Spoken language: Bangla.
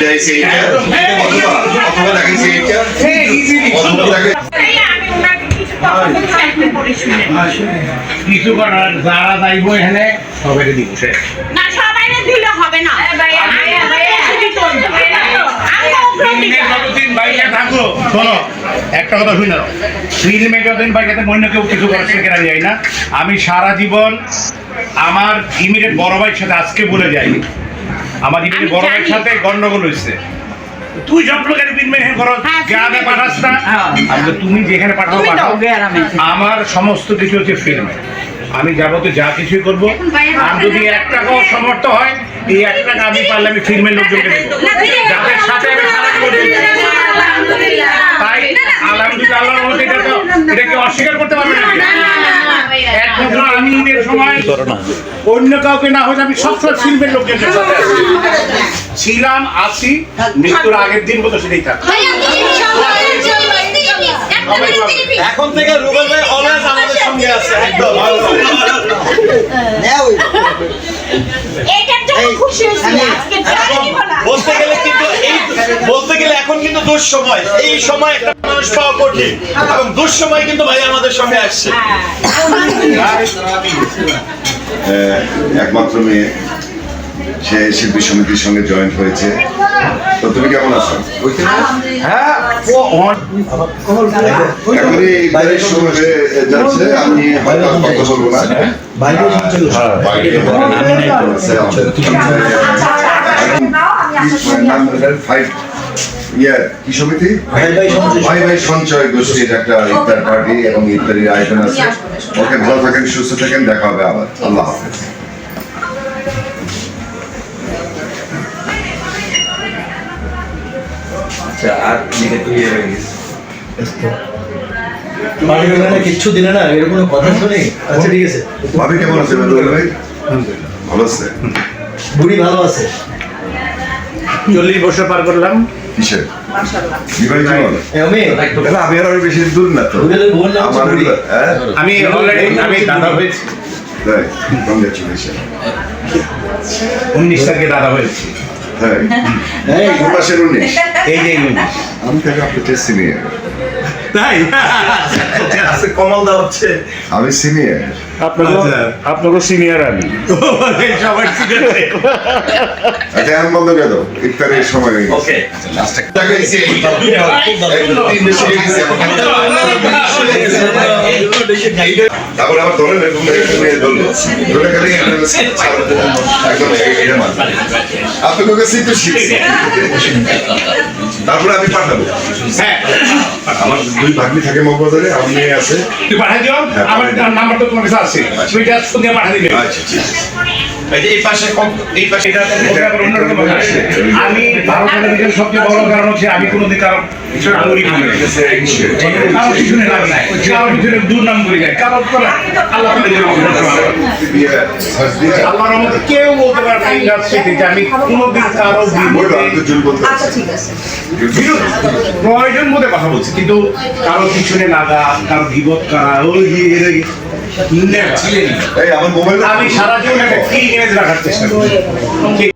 দেখাইছে এইটা অথবা দেখাইছে এইটা অথবা দেখে কিছু করার যারা যাইব এখানে দিব সে না দিলে হবে না। একটা কথা শুনে নাও। ফিল্মে যতদিন বাইরে থাকে অন্য কেউ কিছু করার যায় না। আমি সারা জীবন আমার ইমিডিয়েট বড় ভাইয়ের সাথে আজকে বলে যাই। আমার ইমিডিয়েট বড় ভাইয়ের সাথে গন্ডগোল হয়েছে তুই সব লোকের ফিল্মে হ্যাঁ করো হ্যাঁ, গ্রামে পাঠাস না তুমি যেখানে পাঠাও পাঠাও আমার সমস্ত কিছু হচ্ছে ফিল্মে আমি যাবতীয় যা কিছুই করব আর যদি এক টাকাও সমর্থ হয় এই এক টাকা আমি পারলে আমি ফিল্মের লোকজনকে দেবো যাদের সাথে আমি সারা জীবন। তাই আলহামদুলিল্লাহ এটা তো এটা কি অস্বীকার করতে পারবে না একমাত্র আমি ঈদের সময় অন্য কাউকে না হলে আমি সবসময় ফিল্মের লোকদের সাথে ছিলাম আছি মৃত্যুর আগের দিন মতো সেটাই এখন থেকে রুবেল ভাই অলওয়েজ আমাদের সঙ্গে আছে একদম। বলতে গেলে কিন্তু এই বলতে গেলে এখন কিন্তু দুঃসময়। এই সময় একটা মানুষ পাওয়া কঠিন এবং দুঃসময় কিন্তু ভাই আমাদের সঙ্গে আসছে। আহ, একমাত্র মেয়ে। সে শিল্পী সমিতির সঙ্গে জয়েন্ট হয়েছে। তো তুমি কেমন আছো? হ্যাঁ হয়ে যাচ্ছে। আমি হয়তো কথা বলব না। ইয়ে কি সমিতি? ভাই ভাই সঞ্চয়। গোষ্ঠীর একটা ইফতার পার্টি এবং ইফতারির আয়োজন আছে। ওকে ভালো থাকেন সুস্থ থাকেন দেখা হবে আবার। আল্লাহ হাফেজ। কিচ্ছু দিলে না এরকম কথা শুনি? আচ্ছা ঠিক আছে। ভাবি কেমন আছে ভালো আছে? বুড়ি ভালো আছে। চল্লিশ বছর পার করলাম। আমি? হ্যাঁ? আমি অলরেডি আমি দাদা হয়েছি। উনিশ তারিখে দাদা হয়েছি। হ্যাঁ। এই যে উনিশ। আমি তাকে আপনার সিনিয়র তাই আছে কমল দা হচ্ছে আমি সিনিয়র আপনাকে আপনাকে সিনিয়র আমি সবার সিনিয়র আচ্ছা এখন বন্ধ করে দাও ইফতারের সময় হয়ে গেছে হয়ে গেছে তারপর আবার ধরে ধরলো ধরে গেলে একদম এটা মার আপনার কাছে তো শিখছি তারপরে আমি পাঠাবো। হ্যাঁ। আমার দুই ভাগ্নি থাকে মগবাজারে আমি মেয়ে আছে। তুই পাঠাই দিও হ্যাঁ, আমার নাম্বারটা নাম্বার তো তোমার কাছে আছে। তুই এটা সন্ধ্যা পাঠাই দিবে। আচ্ছা ঠিক আছে। এই পাশে এই পাশে। আমি সবচেয়ে বড় কারণ হচ্ছে আমি কোনোদিন কারও পিছনে আঙুলি করি নাই। কারও পিছনে লাভ নাই কারও পিছনে দুর্নাম করি নাই কারও করে আল্লাহ তাআলা যেন আমাকে রক্ষা করে। বিয়ে সার্জারি আল্লাহর রহমতে কেউ বলতে পারবে না ইন্ডাস্ট্রিতে যে আমি কোনোদিন কারও বলব আমি তো বিরুদ্ধে জুল বলতে আচ্ছা ঠিক আছে বিরোধ প্রয়োজন মধ্যে কথা বলছি কিন্তু কারও পিছনে লাগা কারও বিপদ করা ওই আমি সারা জীবন একটা めづらかったし。